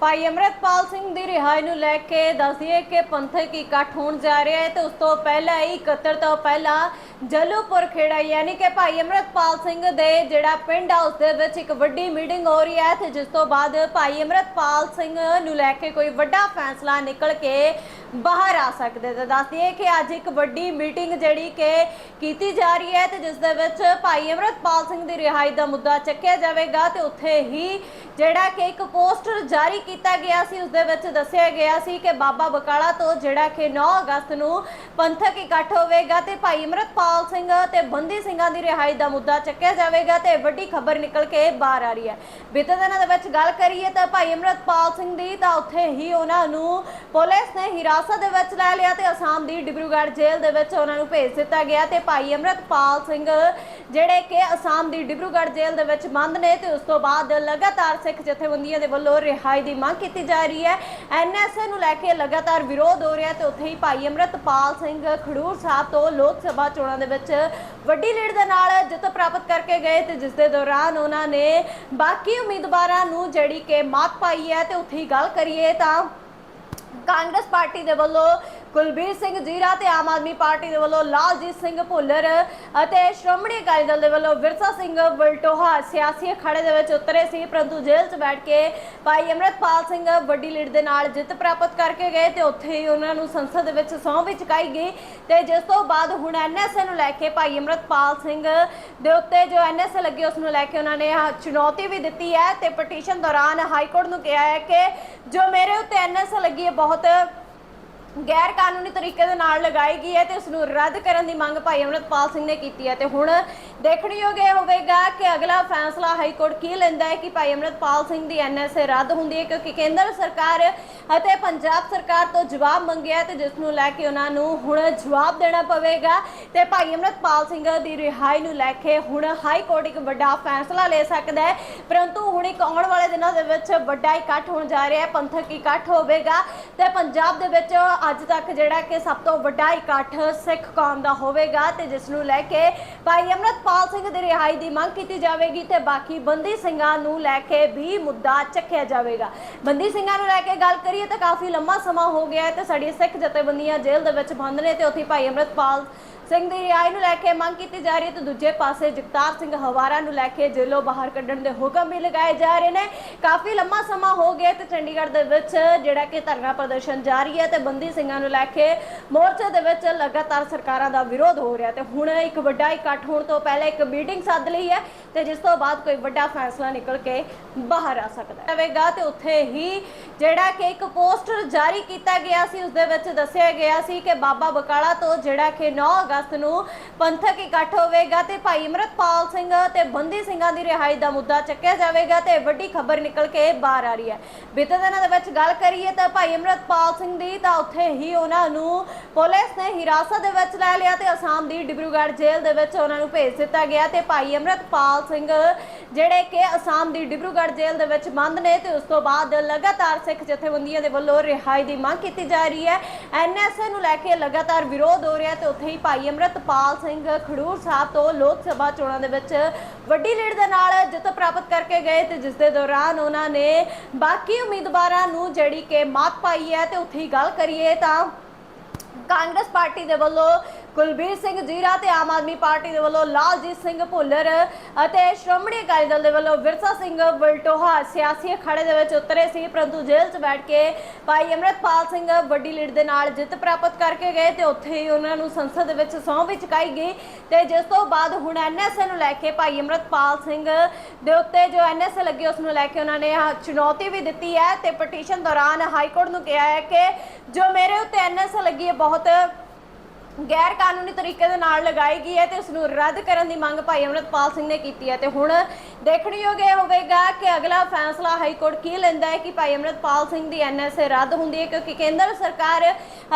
ਭਾਈ ਅਮਰਤਪਾਲ ਸਿੰਘ ਦੀ ਰਿਹਾਈ ਨੂੰ ਲੈ ਕੇ ਦੱਸਦੀਏ ਕਿ ਪੰਥਕ ਇਕੱਠ ਹੋਣ ਜਾ ਰਿਹਾ ਹੈ ਤੇ ਉਸ ਤੋਂ ਪਹਿਲਾਂ ਹੀ 71 ਤੋਂ ਪਹਿਲਾਂ ਜਲੂਪੁਰ ਖੇੜਾ ਯਾਨੀ ਕਿ ਭਾਈ ਅਮਰਤਪਾਲ ਸਿੰਘ ਦੇ ਜਿਹੜਾ ਪਿੰਡ ਆ, ਉਸ ਦੇ ਵਿੱਚ ਇੱਕ ਵੱਡੀ ਮੀਟਿੰਗ ਹੋ ਰਹੀ ਹੈ ਤੇ ਜਿਸ ਤੋਂ ਬਾਅਦ ਭਾਈ ਅਮਰਤਪਾਲ ਸਿੰਘ ਨੂੰ ਲੈ ਕੇ ਕੋਈ ਵੱਡਾ ਫੈਸਲਾ ਨਿਕਲ ਕੇ ਬਾਹਰ ਆ ਸਕਦੇ ਤੇ ਦੱਸਦੀਏ ਕਿ ਅੱਜ ਇੱਕ ਵੱਡੀ ਮੀਟਿੰਗ ਜਿਹੜੀ ਕਿ ਕੀਤੀ ਜਾ ਰਹੀ ਹੈ ਤੇ ਜਿਸ ਦੇ ਵਿੱਚ ਭਾਈ ਅਮਰਤਪਾਲ ਸਿੰਘ ਦੀ ਰਿਹਾਈ ਦਾ ਮੁੱਦਾ ਚੱਕਿਆ ਜਾਵੇਗਾ ਤੇ ਉੱਥੇ ਹੀ ਜਿਹੜਾ ਕਿ ਇੱਕ ਪੋਸਟਰ ਜਾਰੀ ਕੀਤਾ ਗਿਆ ਸੀ, ਉਸ ਦੇ ਵਿੱਚ ਦੱਸਿਆ ਗਿਆ ਸੀ ਕਿ ਬਾਬਾ ਬਕਾਲਾ ਤੋਂ ਜਿਹੜਾ ਕਿ 9 ਅਗਸਤ ਨੂੰ ਪੰਥਕ ਇਕੱਠ ਹੋਵੇਗਾ ਤੇ ਭਾਈ ਅਮਰਤਪਾਲ ਸਿੰਘ ਤੇ ਬੰਦੀ ਸਿੰਘਾਂ ਦੀ ਰਿਹਾਈ ਦਾ ਮੁੱਦਾ ਚੱਕਿਆ ਜਾਵੇਗਾ ਤੇ ਵੱਡੀ ਖਬਰ ਨਿਕਲ ਕੇ ਬਾਹਰ ਆ ਰਹੀ ਹੈ। ਬੀਤੇ ਦਿਨਾਂ ਦੇ ਵਿੱਚ ਗੱਲ ਕਰੀਏ ਤਾਂ ਭਾਈ ਅਮਰਤਪਾਲ ਸਿੰਘ ਦੀ ਤਾਂ ਉੱਥੇ ਹੀ ਉਹਨਾਂ ਨੂੰ ਪੁਲਿਸ ਨੇ ਹਿਰਾ ਹਿਰਾਸਤ ਦੇ ਵਿੱਚ ਲੈ ਲਿਆ ਤੇ ਅਸਾਮ ਦੀ ਡਿਬਰੂਗੜ੍ਹ ਜੇਲ੍ਹ ਦੇ ਵਿੱਚ ਉਹਨਾਂ ਨੂੰ ਭੇਜ ਦਿੱਤਾ ਗਿਆ ਤੇ ਭਾਈ ਅਮਰਤਪਾਲ ਸਿੰਘ, ਜਿਹੜੇ ਕਿ ਅਸਾਮ ਦੀ ਡਿਬਰੂਗੜ੍ਹ ਜੇਲ੍ਹ ਦੇ ਵਿੱਚ ਬੰਦ ਨੇ ਤੇ ਉਸ ਤੋਂ ਬਾਅਦ ਲਗਾਤਾਰ ਸਿੱਖ ਜਥੇਬੰਦੀਆਂ ਦੇ ਵੱਲੋਂ ਰਿਹਾਈ ਦੀ ਮੰਗ ਕੀਤੀ ਜਾ ਰਹੀ ਹੈ। ਐਨਐਸਏ ਨੂੰ ਲੈ ਕੇ ਲਗਾਤਾਰ ਵਿਰੋਧ ਹੋ ਰਿਹਾ ਤੇ ਉੱਥੇ ਹੀ ਭਾਈ ਅਮਰਤਪਾਲ ਸਿੰਘ ਖਡੂਰ ਸਾਹਿਬ ਤੋਂ ਲੋਕ ਸਭਾ ਚੋਣਾਂ ਦੇ ਵਿੱਚ ਵੱਡੀ ਲੀਡ ਦੇ ਨਾਲ ਜਿੱਤ ਪ੍ਰਾਪਤ ਕਰਕੇ ਗਏ ਤੇ ਜਿਸ ਦੇ ਦੌਰਾਨ ਉਹਨਾਂ ਨੇ ਬਾਕੀ ਉਮੀਦਵਾਰਾਂ ਨੂੰ ਜਿਹੜੀ ਕਿ ਮਾਤ ਪਾਈ ਹੈ ਤੇ ਉੱਥੇ ਹੀ ਗੱਲ ਕਰੀਏ ਤਾਂ ਕਾਂਗਰਸ ਪਾਰਟੀ ਦੇ ਵੱਲੋਂ ਕੁਲਬੀਰ ਸਿੰਘ ਜੀਰਾ ਤੇ ਆਮ ਆਦਮੀ ਪਾਰਟੀ ਦੇ ਵੱਲੋਂ ਲਾਲਜੀਤ ਸਿੰਘ ਭੁੱਲਰ ਅਤੇ ਸ਼੍ਰੋਮਣੀ ਅਕਾਲੀ ਦਲ ਦੇ ਵੱਲੋਂ ਵਿਰਸਾ ਸਿੰਘ ਬਲਟੋਹਾ ਸਿਆਸੀ ਅਖਾੜੇ ਦੇ ਵਿੱਚ ਉਤਰੇ ਸੀ, ਪਰੰਤੂ ਜੇਲ੍ਹ 'ਚ ਬੈਠ ਕੇ ਭਾਈ ਅਮਰਤਪਾਲ ਸਿੰਘ ਵੱਡੀ ਲੀਡ ਦੇ ਨਾਲ ਜਿੱਤ ਪ੍ਰਾਪਤ ਕਰਕੇ ਗਏ ਤੇ ਉੱਥੇ ਹੀ ਉਹਨਾਂ ਨੂੰ ਸੰਸਦ ਦੇ ਵਿੱਚ ਸਹੁੰ ਵੀ ਚੁਕਾਈ ਗਈ ਤੇ ਜਿਸ ਤੋਂ ਬਾਅਦ ਹੁਣ ਐਨਐਸਏ ਨੂੰ ਲੈ ਕੇ ਭਾਈ ਅਮਰਤਪਾਲ ਸਿੰਘ ਦੇ ਉੱਤੇ ਜੋ ਐਨਐਸਏ ਲੱਗੀ ਉਸ ਨੂੰ ਲੈ ਕੇ ਉਹਨਾਂ ਨੇ ਚੁਣੌਤੀ ਵੀ ਦਿੱਤੀ ਹੈ ਤੇ ਪਟੀਸ਼ਨ ਦੌਰਾਨ ਹਾਈ ਕੋਰਟ ਨੂੰ ਕਿਹਾ ਹੈ ਕਿ ਜੋ ਮੇਰੇ ਉੱਤੇ ਐਨਐਸਏ ਲੱਗੀ ਹੈ ਬਹੁਤ ਗੈਰ ਕਾਨੂੰਨੀ ਤਰੀਕੇ ਦੇ ਨਾਲ ਲਗਾਈ ਗਈ ਹੈ ਤੇ ਉਸ ਨੂੰ ਰੱਦ ਕਰਨ ਦੀ ਮੰਗ ਭਾਈ ਅਮਰਤਪਾਲ ਸਿੰਘ ਨੇ ਕੀਤੀ ਹੈ। ਤੇ ਹੁਣ ਦੇਖਣਯੋਗ ਇਹ ਹੋਵੇਗਾ ਕਿ ਅਗਲਾ ਫੈਸਲਾ ਹਾਈ ਕੋਰਟ ਕੀ ਲੈਂਦਾ ਹੈ ਕਿ ਭਾਈ ਅਮਰਤਪਾਲ ਸਿੰਘ ਦੀ ਐਨਐਸਏ ਰੱਦ ਹੁੰਦੀ ਹੈ, ਕਿਉਂਕਿ ਕੇਂਦਰ ਸਰਕਾਰ ਅਤੇ ਪੰਜਾਬ ਸਰਕਾਰ ਤੋਂ ਜਵਾਬ ਮੰਗਿਆ ਤੇ ਜਿਸ ਨੂੰ ਲੈ ਕੇ ਉਹਨਾਂ ਨੂੰ ਹੁਣ ਜਵਾਬ ਦੇਣਾ ਪਵੇਗਾ। ਤੇ ਭਾਈ ਅਮਰਤਪਾਲ ਸਿੰਘ ਦੀ ਰਿਹਾਈ ਨੂੰ ਲੈ ਕੇ ਹੁਣ ਹਾਈ ਕੋਰਟ ਇੱਕ ਵੱਡਾ ਫੈਸਲਾ ਲੈ ਸਕਦਾ ਹੈ। ਪਰੰਤੂ ਹੁਣ ਇੱਕ ਆਉਣ ਵਾਲੇ ਦਿਨਾਂ ਦੇ ਵਿੱਚ ਵੱਡਾ ਇਕੱਠ ਹੋਣ ਜਾ ਰਿਹਾ ਹੈ, ਪੰਥਕ ਇਕੱਠ ਹੋਵੇਗਾ ਤੇ ਪੰਜਾਬ ਦੇ ਵਿੱਚ ਅੱਜ ਤੱਕ ਜਿਹੜਾ ਕਿ ਸਭ ਤੋਂ ਵੱਡਾ ਇਕੱਠ ਸਿੱਖ ਕੌਮ ਦਾ ਹੋਵੇਗਾ ਤੇ ਜਿਸ ਨੂੰ ਲੈ ਕੇ ਭਾਈ ਅਮਰਤਪਾਲ ਸਿੰਘ ਦੀ ਰਿਹਾਈ ਦੀ ਮੰਗ ਕੀਤੀ ਜਾਵੇਗੀ ਤੇ ਬਾਕੀ ਬੰਦੀ ਸਿੰਘਾਂ ਨੂੰ ਲੈ ਕੇ ਵੀ ਮੁੱਦਾ ਚੱਕਿਆ ਜਾਵੇਗਾ। ਬੰਦੀ ਸਿੰਘਾਂ ਨੂੰ ਲੈ ਕੇ ਗੱਲ ਕਰੀਏ ਤਾਂ ਕਾਫੀ ਲੰਮਾ ਸਮਾਂ ਹੋ ਗਿਆ ਤੇ ਸਾਡੀ ਸਿੱਖ ਜਥੇਬੰਦੀਆਂ ਜੇਲ੍ਹ ਦੇ ਵਿੱਚ ਬੰਦ ਨੇ ਤੇ ਉੱਥੇ ਭਾਈ ਅਮਰਤਪਾਲ ਸਿੰਘ ਦੀ ਰਿਹਾਈ ਨੂੰ ਲੈ ਕੇ ਮੰਗ ਕੀਤੀ ਜਾ ਰਹੀ ਹੈ ਤੇ ਦੂਜੇ ਪਾਸੇ ਜਗਤਾਰ ਸਿੰਘ ਹਵਾਰਾ ਨੂੰ ਲੈ ਕੇ ਜੇਲੋਂ ਬਾਹਰ ਕੱਢਣ ਦੇ ਹੁਕਮ ਵੀ ਲਗਾਏ ਜਾ ਰਹੇ ਨੇ। ਕਾਫੀ ਲੰਮਾ ਸਮਾਂ ਹੋ ਗਿਆ ਤੇ ਚੰਡੀਗੜ੍ਹ ਦੇ ਵਿੱਚ ਜਿਹੜਾ ਕਿ ਧਰਨਾ ਪ੍ਰਦਰਸ਼ਨ ਜਾਰੀ ਹੈ ਤੇ ਬੰਦੀ ਸਿੰਘਾਂ ਨੂੰ ਲੈ ਕੇ ਮੋਰਚੇ ਦੇ ਵਿੱਚ ਲਗਾਤਾਰ ਸਰਕਾਰਾਂ ਦਾ ਵਿਰੋਧ ਹੋ ਰਿਹਾ ਤੇ ਹੁਣ ਇੱਕ ਵੱਡਾ ਇਕੱਠ ਹੋਣ ਤੋਂ ਪਹਿਲਾਂ ਇੱਕ ਮੀਟਿੰਗ ਸੱਦ ਲਈ ਹੈ ਤੇ ਜਿਸ ਤੋਂ ਬਾਅਦ ਕੋਈ ਵੱਡਾ ਫੈਸਲਾ ਨਿਕਲ ਕੇ ਬਾਹਰ ਆ ਸਕਦਾ ਹੈ ਹੋਵੇਗਾ ਤੇ ਉੱਥੇ ਹੀ ਜਿਹੜਾ ਕਿ ਇੱਕ ਪੋਸਟਰ ਜਾਰੀ ਕੀਤਾ ਗਿਆ ਸੀ, ਉਸ ਦੇ ਵਿੱਚ ਦੱਸਿਆ ਗਿਆ ਸੀ ਕਿ ਬਾਬਾ ਬਕਾਲਾ ਤੋਂ ਜਿਹੜਾ ਕਿ 9 ਅਗਸਤ ਨੂੰ ਪੰਥਕ ਇਕੱਠ ਹੋਵੇਗਾ ਤੇ ਭਾਈ ਅਮਰਤਪਾਲ ਸਿੰਘ ਤੇ ਬੰਦੀ ਸਿੰਘਾਂ ਦੀ ਰਿਹਾਈ ਦਾ ਮੁੱਦਾ ਚੱਕਿਆ ਜਾਵੇਗਾ ਤੇ ਵੱਡੀ ਖਬਰ ਨਿਕਲ ਕੇ ਬਾਹਰ ਆ ਰਹੀ ਹੈ। ਬੀਤੇ ਦਿਨਾਂ ਦੇ ਵਿੱਚ ਗੱਲ ਕਰੀਏ ਤਾਂ ਭਾਈ ਅਮਰਤਪਾਲ ਸਿੰਘ ਦੀ ਤਾਂ ਉੱਥੇ ਹੀ ਉਹਨਾਂ ਨੂੰ ਪੁਲਿਸ ਨੇ ਹਿਰਾਸਤ ਦੇ ਵਿੱਚ ਲੈ ਲਿਆ ਤੇ ਅਸਾਮ ਦੀ ਡਿਬਰੂਗੜ੍ਹ ਜੇਲ੍ਹ ਦੇ ਵਿੱਚ ਉਹਨਾਂ ਨੂੰ ਭੇਜ ਦਿੱਤਾ ਗਿਆ ਤੇ ਭਾਈ ਅਮਰਤਪਾਲ ਸਿੰਘ ਜਿਹੜੇ ਕਿ ਅਸਾਮ ਦੀ ਡਿਬਰੂਗੜ੍ਹ ਜੇਲ੍ਹ ਦੇ ਵਿੱਚ ਬੰਦ ਨੇ ਤੇ ਉਸ ਤੋਂ ਬਾਅਦ ਲਗਾਤਾਰ ਸਿੱਖ ਜਥੇਬੰਦੀਆਂ ਦੇ ਵੱਲੋਂ ਰਿਹਾਈ ਦੀ ਮੰਗ ਕੀਤੀ ਜਾ ਰਹੀ ਹੈ। ਐਨਐਸਏ ਨੂੰ ਲੈ ਕੇ ਲਗਾਤਾਰ ਵਿਰੋਧ ਹੋ ਰਿਹਾ ਤੇ ਉੱਥੇ ਹੀ ਭਾਈ ਅਮਰਤਪਾਲ ਸਿੰਘ ਖਡੂਰ ਸਾਹਿਬ ਤੋਂ ਲੋਕ ਸਭਾ ਚੋਣਾਂ ਦੇ ਵਿੱਚ ਵੱਡੀ ਲੀਡ ਦੇ ਨਾਲ ਜਿੱਤ ਪ੍ਰਾਪਤ ਕਰਕੇ ਗਏ ਤੇ ਜਿਸ ਦੇ ਦੌਰਾਨ ਉਹਨਾਂ ਨੇ ਬਾਕੀ ਉਮੀਦਵਾਰਾਂ ਨੂੰ ਜਿਹੜੀ ਕਿ ਮਾਤ ਪਾਈ ਹੈ ਤੇ ਉੱਥੇ ਹੀ ਗੱਲ ਕਰੀਏ ਤਾਂ ਕਾਂਗਰਸ ਪਾਰਟੀ ਦੇ ਵੱਲੋਂ ਕੁਲਬੀਰ ਸਿੰਘ ਜੀਰਾ ਤੇ ਆਮ ਆਦਮੀ ਪਾਰਟੀ ਦੇ ਵੱਲੋਂ ਲਾਲਜੀਤ ਸਿੰਘ ਭੁੱਲਰ ਅਤੇ ਸ਼੍ਰੋਮਣੀ ਅਕਾਲੀ ਦਲ ਦੇ ਵੱਲੋਂ ਵਿਰਸਾ ਸਿੰਘ ਬਲਟੋਹਾ ਸਿਆਸੀ ਅਖਾੜੇ ਦੇ ਵਿੱਚ ਉਤਰੇ ਸੀ, ਪਰੰਤੂ ਜੇਲ੍ਹ 'ਚ ਬੈਠ ਕੇ ਭਾਈ ਅਮਰਤਪਾਲ ਸਿੰਘ ਵੱਡੀ ਲੀਡ ਦੇ ਨਾਲ ਜਿੱਤ ਪ੍ਰਾਪਤ ਕਰਕੇ ਗਏ ਤੇ ਉੱਥੇ ਹੀ ਉਹਨਾਂ ਨੂੰ ਸੰਸਦ ਦੇ ਵਿੱਚ ਸਹੁੰ ਵੀ ਚੁਕਾਈ ਗਈ ਤੇ ਜਿਸ ਤੋਂ ਬਾਅਦ ਹੁਣ ਐਨਐਸਏ ਨੂੰ ਲੈ ਕੇ ਭਾਈ ਅਮਰਤਪਾਲ ਸਿੰਘ ਦੇ ਉੱਤੇ ਜੋ ਐਨਐਸਏ ਲੱਗੀ, ਉਸ ਨੂੰ ਲੈ ਕੇ ਉਹਨਾਂ ਨੇ ਚੁਣੌਤੀ ਵੀ ਦਿੱਤੀ ਹੈ ਤੇ ਪਟੀਸ਼ਨ ਦੌਰਾਨ ਹਾਈ ਕੋਰਟ ਨੂੰ ਕਿਹਾ ਹੈ ਕਿ ਜੋ ਮੇਰੇ ਉੱਤੇ ਐਨਐਸਏ ਲੱਗੀ ਹੈ, ਬਹੁਤ ਗੈਰ ਕਾਨੂੰਨੀ ਤਰੀਕੇ ਦੇ ਨਾਲ ਲਗਾਈ ਗਈ ਹੈ ਤੇ ਉਸ ਨੂੰ ਰੱਦ ਕਰਨ ਦੀ ਮੰਗ ਭਾਈ ਅਮਰਤਪਾਲ ਸਿੰਘ ਨੇ ਕੀਤੀ ਹੈ। ਤੇ ਹੁਣ ਦੇਖਣਯੋਗ ਇਹ ਹੋਵੇਗਾ ਕਿ ਅਗਲਾ ਫੈਸਲਾ ਹਾਈ ਕੋਰਟ ਕੀ ਲੈਂਦਾ ਹੈ ਕਿ ਭਾਈ ਅਮਰਤਪਾਲ ਸਿੰਘ ਦੀ ਐਨਐਸਏ ਰੱਦ ਹੁੰਦੀ ਹੈ, ਕਿਉਂਕਿ ਕੇਂਦਰ ਸਰਕਾਰ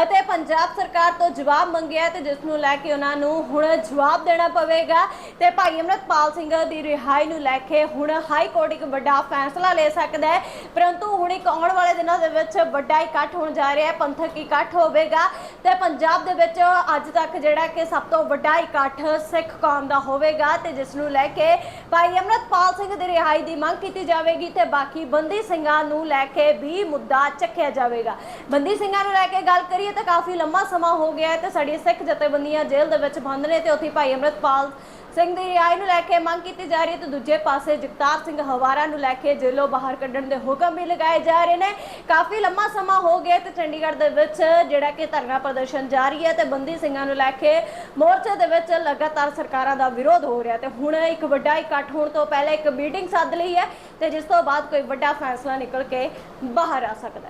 ਅਤੇ ਪੰਜਾਬ ਸਰਕਾਰ ਤੋਂ ਜਵਾਬ ਮੰਗਿਆ ਤੇ ਜਿਸ ਨੂੰ ਲੈ ਕੇ ਉਹਨਾਂ ਨੂੰ ਹੁਣ ਜਵਾਬ ਦੇਣਾ ਪਵੇਗਾ ਤੇ ਭਾਈ ਅਮਰਤਪਾਲ ਸਿੰਘ ਦੀ ਰਿਹਾਈ ਨੂੰ ਲੈ ਕੇ ਹੁਣ ਹਾਈ ਕੋਰਟ ਇੱਕ ਵੱਡਾ ਫੈਸਲਾ ਲੈ ਸਕਦਾ ਹੈ। ਪਰੰਤੂ ਹੁਣ ਇੱਕ ਆਉਣ ਵਾਲੇ ਦਿਨਾਂ ਦੇ ਵਿੱਚ ਵੱਡਾ ਇਕੱਠ ਹੋਣ ਜਾ ਰਿਹਾ ਹੈ, ਪੰਥਕ ਇਕੱਠ ਹੋਵੇਗਾ ਤੇ ਪੰਜਾਬ ਦੇ ਵਿੱਚ ਅੱਜ ਤੱਕ ਜਿਹੜਾ ਕਿ ਸਭ ਤੋਂ ਵੱਡਾ ਇਕੱਠ ਸਿੱਖ ਕੌਮ ਦਾ ਹੋਵੇਗਾ ਤੇ ਜਿਸ ਨੂੰ ਲੈ ਕੇ ਭਾਈ ਅਮਰਤਪਾਲ ਸਿੰਘ ਦੀ ਰਿਹਾਈ ਦੀ ਮੰਗ ਕੀਤੀ ਜਾਵੇਗੀ ਤੇ ਬਾਕੀ ਬੰਦੀ ਸਿੰਘਾਂ ਨੂੰ ਲੈ ਕੇ ਵੀ ਮੁੱਦਾ ਚੱਕਿਆ ਜਾਵੇਗਾ। ਬੰਦੀ ਸਿੰਘਾਂ ਨੂੰ ਲੈ ਕੇ ਗੱਲ ਕਰੀਏ ਤਾਂ ਕਾਫੀ ਲੰਮਾ ਸਮਾਂ ਹੋ ਗਿਆ ਹੈ ਤੇ ਸਾਡੀ ਸਿੱਖ ਜਥੇਬੰਦੀਆਂ ਜੇਲ੍ਹ ਦੇ ਵਿੱਚ ਬੰਦ ਨੇ ਤੇ ਉੱਥੇ ਭਾਈ ਅਮਰਤਪਾਲ ਸਿੰਘ ਦੀ ਰਿਹਾਈ ਨੂੰ ਲੈ ਕੇ ਮੰਗ ਕੀਤੀ ਜਾ ਰਹੀ ਹੈ ਤੇ ਦੂਜੇ ਪਾਸੇ ਜਗਤਾਰ ਸਿੰਘ ਹਵਾਰਾ ਨੂੰ ਲੈ ਕੇ ਜੇਲੋਂ ਬਾਹਰ ਕੱਢਣ ਦੇ ਹੁਕਮ ਵੀ ਲਗਾਏ ਜਾ ਰਹੇ ਨੇ। ਕਾਫੀ ਲੰਮਾ ਸਮਾਂ ਹੋ ਗਿਆ ਤੇ ਚੰਡੀਗੜ੍ਹ ਦੇ ਵਿੱਚ ਜਿਹੜਾ ਕਿ ਧਰਨਾ ਪ੍ਰਦਰਸ਼ਨ ਜਾਰੀ ਹੈ ਤੇ ਬੰਦੀ ਸਿੰਘਾਂ ਨੂੰ ਲੈ ਕੇ ਮੋਰਚੇ ਦੇ ਵਿੱਚ ਲਗਾਤਾਰ ਸਰਕਾਰਾਂ ਦਾ ਵਿਰੋਧ ਹੋ ਰਿਹਾ ਤੇ ਹੁਣ ਇੱਕ ਵੱਡਾ ਇਕੱਠ ਹੋਣ ਤੋਂ ਪਹਿਲਾਂ ਇੱਕ ਮੀਟਿੰਗ ਸੱਦ ਲਈ ਹੈ ਤੇ ਜਿਸ ਤੋਂ ਬਾਅਦ ਕੋਈ ਵੱਡਾ ਫੈਸਲਾ ਨਿਕਲ ਕੇ ਬਾਹਰ ਆ ਸਕਦਾ